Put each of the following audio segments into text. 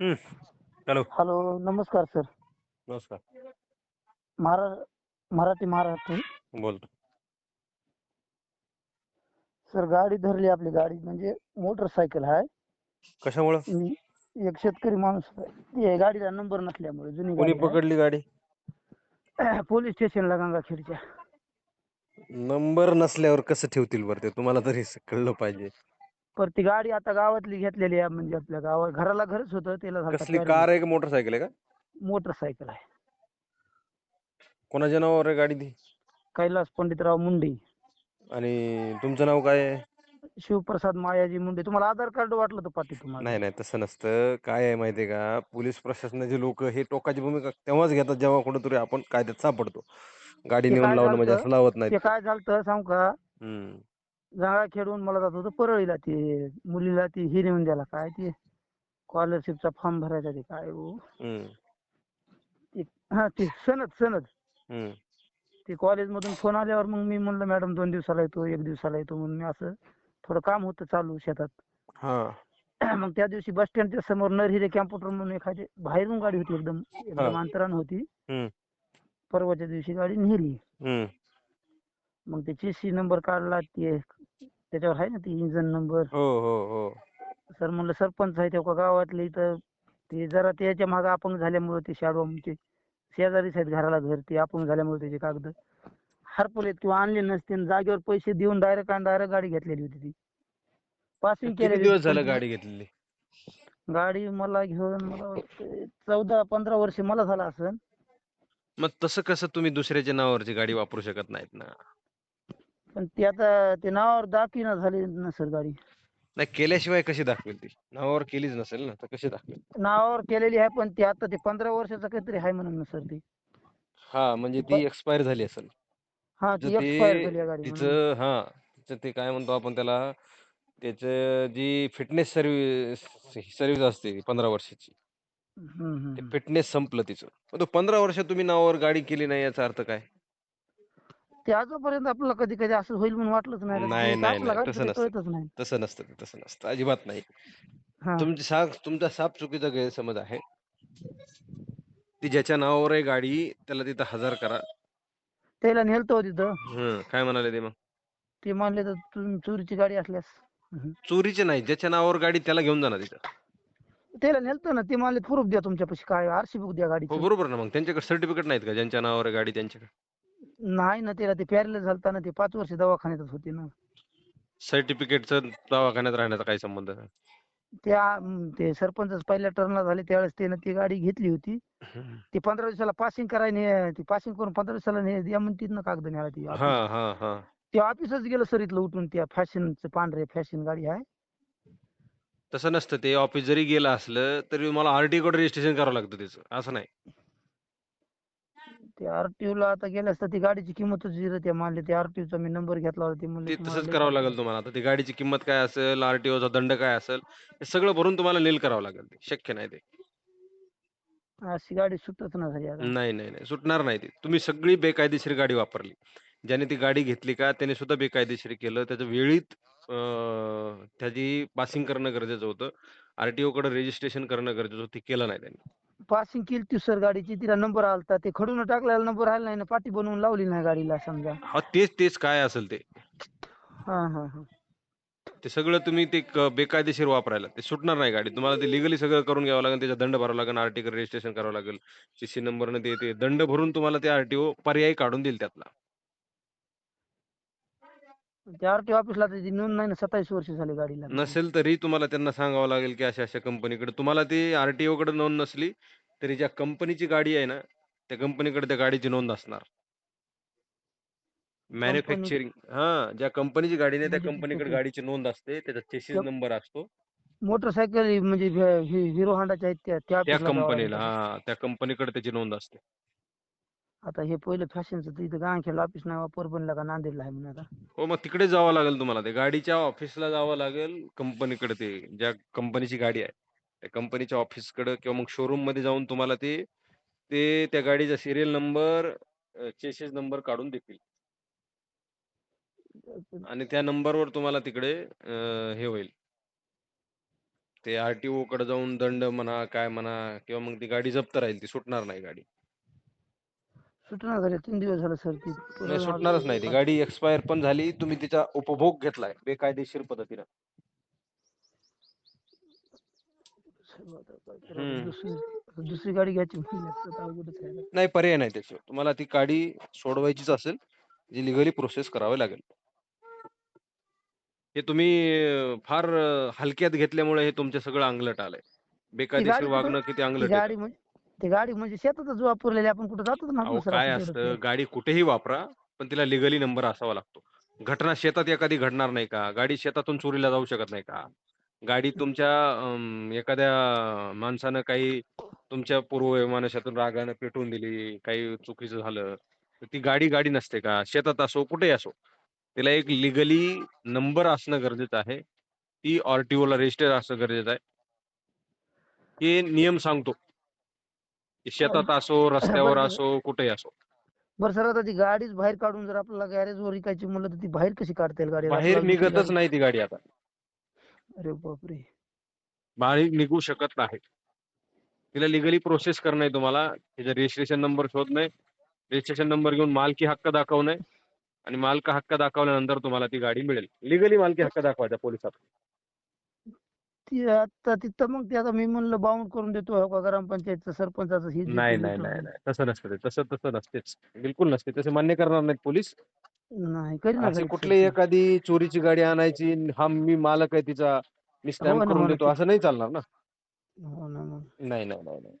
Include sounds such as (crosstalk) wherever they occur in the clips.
हम्म. Hello. Hello नमस्कार sir. नमस्कार. महारा मराठी महाराष्ट्र. बोलतो सर गाडी धरली आपली गाडी म्हणजे मोटरसायकल आहे कशामुळं? मी एक शेतकरी माणूस आहे. ते गाडीला नंबर नसल्यामुळे जुनी कोणी गाडी पकडली गाडी. (clears throat) पोलीस स्टेशनला गंगाखेडच्या. नंबर नसल्यावर कसं ठेवतील बरं ते? तुम्हाला तरी कळलं पाहिजे. पर ती गाडी आता गावातली घेतलेली आहे म्हणजे आपल्या गावात घराला घरच होतं त्याला कसली. कार आहे का मोटरसायकल आहे का? मोटरसायकल आहे. कोणाच्या नावावर आहे गाडी ती? कैलास पंडितराव मुंडे. आणि तुमचं नाव काय आहे? शिवप्रसाद मायाजी मुंडे. तुम्हाला आधार कार्ड वाटलं तर पाठी तुम्हाला? नाही नाही तसं नसतं. काय आहे माहितीये का? पोलीस प्रशासनाचे लोक हे टोकाची भूमिका तेव्हाच घेतात जेव्हा कुठेतरी आपण कायद्यात सापडतो. गाडी ते नेऊन काय लावणं म्हणजे? असं लावत नाही ते काय झालं सांगू का? हम्म. जागा खेळून मला जात होतं परळीला. ते मुलीला ती हे नेऊन द्यायला. काय ते? स्कॉलरशिपचा फॉर्म भरायचा ते काय हो? हा ते सनद सनद. ते कॉलेजमधून फोन आल्यावर मग मी म्हणलं मॅडम दोन दिवसाला येतो एक दिवसाला येतो. म्हणून मी असं थोडं काम होतं चालू शेतात. हा. (clears throat) मग त्या दिवशी बस स्टँडच्या समोर नरहिरे कॅम्प्युटर म्हणून एखादी बाहेरून गाडी होती एकदम एकदम. अंतरानं होती. परवाच्या दिवशी गाडी नेली. मग ते चेसी नंबर काढला ते त्याच्यावर आहे ना ते इंजन नंबर हो हो हो. सर म्हणलं सरपंच आहे तेव्हा गावातले इथं. ते जरा त्याच्यामागे अपंग झाल्यामुळे ते शाडू आमचे शेजारीच आहेत घराला घर. ते अपंग झाल्यामुळे त्याचे कागद हरपलेत किंवा आणले नसते. आणि जागेवर पैसे देऊन डायरेक्ट आणि डायरेक्ट गाडी घेतलेली होती ती. पासिंग किती केलेली दिवस झालं गाडी घेतलेली? गाडी मला घेऊन मला वाटतं चौदा पंधरा वर्ष मला झालं असेल मग तसं कसं तुम्ही दुसऱ्याच्या नावावरची गाडी वापरू शकत नाहीत ना? पण ते आता ते नावावर दाखवीना झाली नसेल गाडी. नाही केल्याशिवाय कशी दाखवेल ती? नावावर केलीच नसेल ना तर कशी दाखवेल? नावावर केलेली आहे पण ते आता ते पंधरा वर्षाचं काहीतरी आहे म्हणून सर ती. हा म्हणजे ती एक्सपायर झाली असेल. हा तिचं ती एक्सपायर ते झाली आहे गाडी म्हणून. तिचं हा तिचं ते काय म्हणतो आपण त्याला त्याचं जी फिटनेस सर्व्हिस सर्व्हिस असते पंधरा वर्षाची. हम्म, हम्म, ते हम्म. फिटनेस संपलं तिचं. मग तो पंधरा वर्ष तुम्ही नावावर गाडी केली नाही याचा अर्थ काय? ते आजपर्यंत आपल्याला कधी कधी असं होईल म्हणून वाटलंच नाही. नाही, ते नाही, आपल्याला नाही, गाडीचं तसं नसतं. कळतच नाही. तसं नसतं ते तसं नसतं. अजिबात नाही. हा. तुमची साप तुमचा साप चुकीचा गैरसमज आहे. ती ज्याच्या नावावर आहे गाडी त्याला तिथं हजर करा. त्याला नेलतो तिथं. हं, काय म्हणाले ते मग? ते म्हणले तर तुम्ही चोरीची गाडी असल्यास. हम्म. चोरीचे नाही. ज्याच्या नावावर गाडी त्याला घेऊन जाणार तिथं. त्याला नेलतो ना. ते म्हणले प्रूफ द्या तुमच्यापाशी. काय आरसी बुक द्या हो गाडीचं बरोबर ना. मग त्यांच्याकडे सर्टिफिकेट नाहीत का? ज्यांच्या नावावर आहे गाडी त्यांच्याकडे? नाही ना त्याला ते पॅरल झालता ना ते पाच वर्ष दवाखान्यातच होते ना. सर्टिफिकेटचं दवाखान्यात राहण्याचा काय संबंध नाही. त्या अं, ते सरपंच पहिल्या टर्नला झाले त्यावेळेस त्यानं ती गाडी घेतली होती. ती पंधरा दिवसाला पासिंग करायला ती पासिंग करून पंधरा दिवसाला ने द्या म्हणतीत ना कागद न्यायला ती हा office. हा हा. ते ऑफिसच गेलं सर इथलं उठून त्या फॅशनचं पांढरे फॅशन गाडी आहे. तसं नसतं ते ऑफिस जरी गेलं असलं तरी मला आरटीओ कडे रजिस्ट्रेशन करावं लागतं त्याचं असं नाही. ते आरटीओ ला आता गेल्यास तर ती गाडीची किंमतच झिरो ते मानले ते RTO चा मी नंबर घेतला होता ते म्हणले ते तुम्हाला तसंच लय करावं लागेल. तुम्हाला. आता ती गाडीची किंमत काय असेल आरटीओचा दंड काय असेल हे सगळं भरून तुम्हाला नील करावं लागेल ते. शक्य नाही ते. अशी गाडी सुटत ना झाली आता. नाही नाही नाही. सुटणार नाही ती. तुम्ही सगळी बेकायदेशीर गाडी वापरली. ज्याने ती गाडी घेतली का त्याने सुद्धा बेकायदेशीर केलं. त्याचं वेळीत अं, त्याची पासिंग करणं गरजेचं होतं. आरटीओ कडे रजिस्ट्रेशन करणं गरजेचं होतं. ते केलं नाही त्यांनी. पासिंग केली ती सर गाडीची तिला नंबर आलता ते खडून टाकलेला नंबर आला नाही ना पाटी बनवून लावली नाही गाडीला समजा. हा तेच तेच काय असेल ते. हा हा हा. ते सगळं तुम्ही ते क- बेकायदेशीर वापरायला. ते सुटणार नाही गाडी. तुम्हाला ते लिगली सगळं करून घ्यावं लागेल त्याचा दंड भरावा लागेल आरटीओ रजिस्ट्रेशन करावं लागेल सीसी नंबरनं ते ते दंड भरून तुम्हाला ते आरटीओ पर्यायी काढून देईल त्यातला. ते आरटीओ ऑफिसला त्याची नोंद नाही ना सत्तावीस वर्ष झाली गाडीला. नसेल तरी तुम्हाला त्यांना सांगावं लागेल की अशा अशा कंपनीकडे. तुम्हाला ती आरटीओ कडे नोंद नसली तरी ज्या कंपनीची गाडी आहे ना त्या कंपनीकडे त्या गाडीची नोंद असणार. मॅन्युफॅक्चरिंग हा ज्या कंपनीची गाडी नाही त्या म्हणजे कंपनीकडे गाडीची नोंद असते त्याचा चेसिस नंबर असतो. मोटरसायकल म्हणजे हिरो होंडाच्या आहेत त्या त्या कंपनीला. हा त्या कंपनीकडे त्याची नोंद असते. आता हे पहिलं फॅशनचं तर इथं गांखेड ऑफिस नाही वापर पण का नांदेडला आहे म्हणून आता हो मग तिकडे जावं लागेल तुम्हाला ते गाडीच्या ऑफिसला जावं लागेल कंपनीकडे ते ज्या कंपनीची गाडी आहे त्या कंपनीच्या ऑफिसकडे किंवा मग शोरूममध्ये जाऊन तुम्हाला ते ते त्या गाडीचा सिरियल नंबर चेसेस नंबर काढून देतील आणि त्या नंबरवर तुम्हाला तिकडे अं, हे होईल ते आरटीओ कडे जाऊन दंड म्हणा, काय म्हणा किंवा मग ती गाडी जप्त राहील. ती सुटणार नाही गाडी. सुटणार झाले 3 दिवस झाले सर ती. नाही सुटणारच नाही ती. गाडी एक्सपायर पण झाली. तुम्ही तिचा उपभोग घेतलाय बेकायदेशीर पद्धतीनं. दुसरी दुसरी गाडी घ्यायची. नाही पर्याय नाही त्याशिवाय. तुम्हाला ती गाडी सोडवायचीच असेल, जी लीगली प्रोसेस करावी लागेल. हे तुम्ही फार हलक्यात घेतल्यामुळे हे तुमचं सगळं अंगलट आलंय. बेकायदेशीर वागणं किती अंगलट गाडी. म्हणजे ती गाडी म्हणजे शेतातच वापरलेली आपण कुठं जातोच ना अहो काय असतं, गाडी कुठेही वापरा, पण तिला लीगली नंबर असावा लागतो. घटना शेतात एखादी घडणार नाही का? गाडी शेतातून चोरीला जाऊ शकत नाही का? गाडी तुमच्या एखाद्या माणसानं काही तुमच्या पूर्ववैमनस्यातून रागानं पेटवून दिली, काही चुकीचं झालं, तर ती गाडी गाडी नसते का? शेतात असो, कुठेही असो. तिला एक लीगली नंबर असणं गरजेचं आहे. ती आर-टी-ओला रजिस्टर असणं गरजेचं आहे. हे नियम सांगतो. शेतात असो, रस्त्यावर असो, कुठेही असो. बरं सर आता ती गाडीच बाहेर काढून जर आपल्याला गॅरेजवर विकायची म्हणलं तर ती बाहेर कशी काढता येईल गाडी? बाहेर आपल्याला निघतच नाही ती गाडी आता. अरे बापरे! बाहेर निघू शकत नाही. तिला लीगली प्रोसेस करणं तुम्हाला. तिचा रजिस्ट्रेशन नंबर शोधणे, रजिस्ट्रेशन नंबर घेऊन मालकी हक्क दाखवणे आणि मालकी हक्क दाखवल्यानंतर तुम्हाला ती गाडी मिळेल. लीगली मालकी हक्क दाखवायचा पोलिसात. ती आता तिथं मग ते आता मी म्हणलं बाउंड करून देतो हो का ग्रामपंचायतचं सरपंचाचं हे जे नाही, नाही, नाही. तसं नसतं ते. तसं तसं नसतेच. बिलकुल नसते. तसे मान्य करणार नाहीत पोलीस. नाही सर कुठलीही ती. एखादी चोरीची गाडी आणायची, हा मी मालक आहे तिचा, मी हो स्टॅम्प ना, करून हो ना. देतो, असं नाही चालणार ना. हो ना मग. नाही, नाही, नाही, नाही.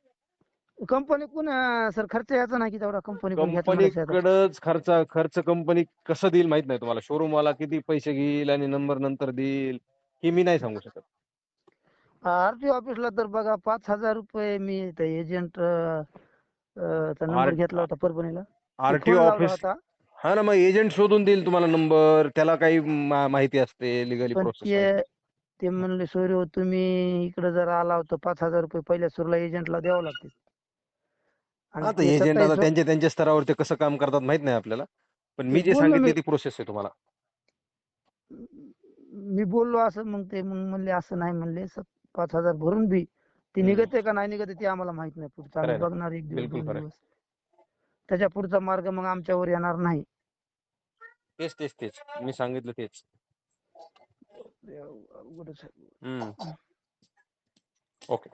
कंपनी कोण सर खर्च याचा नाही की तेवढा कंपनी कोण घ्यायचं म्हणायचं आता. कंपनीकडंच खर्च खर्च कंपनी कसं देईल माहीत नाही तुम्हाला. शोरूमवाला किती पैसे घेईल आणि नंबर नंतर देईल, हे मी नाही सांगू शकत. आर-टी ऑफिसला तर बघा ₹5000 मी ते एजंट चा नंबर आर घेतला होता परभणीला. आर-टी-ओ फोन लावला ऑफिस होता. हां ना, मग एजंट शोधून देईल तुम्हाला नंबर. त्याला काही मा माहिती असते, लीगली पण प्रोसेस. ते ते म्हणले सोयरे तुम्ही इकडे जर आला तर ₹5000 पहिल्या सुरूला एजंटला द्यावं लागतील. आणि आता ते एजंट आता 27 त्यांच्या त्यांच्या स्तरावर ते कसं काम करतात माहीत नाही आपल्याला. पण मी ते जे बोललो सांगितली मी. ती प्रोसेस आहे तुम्हाला. मी बोललो असं मग ते मग म्हणले असं नाही म्हणले स 5000 भरून बी ते. निघते का नाही निघते ते आम्हाला माहीत नाही पुढचं आम्ही. बघणार एक दिवस बिलकुल दोन. दिवस. त्याच्या पुढचा मार्ग मग आमच्यावर येणार नाही. तेच, तेच, तेच. मी सांगितलं तेच. अवघडच आहे. हं. ओके.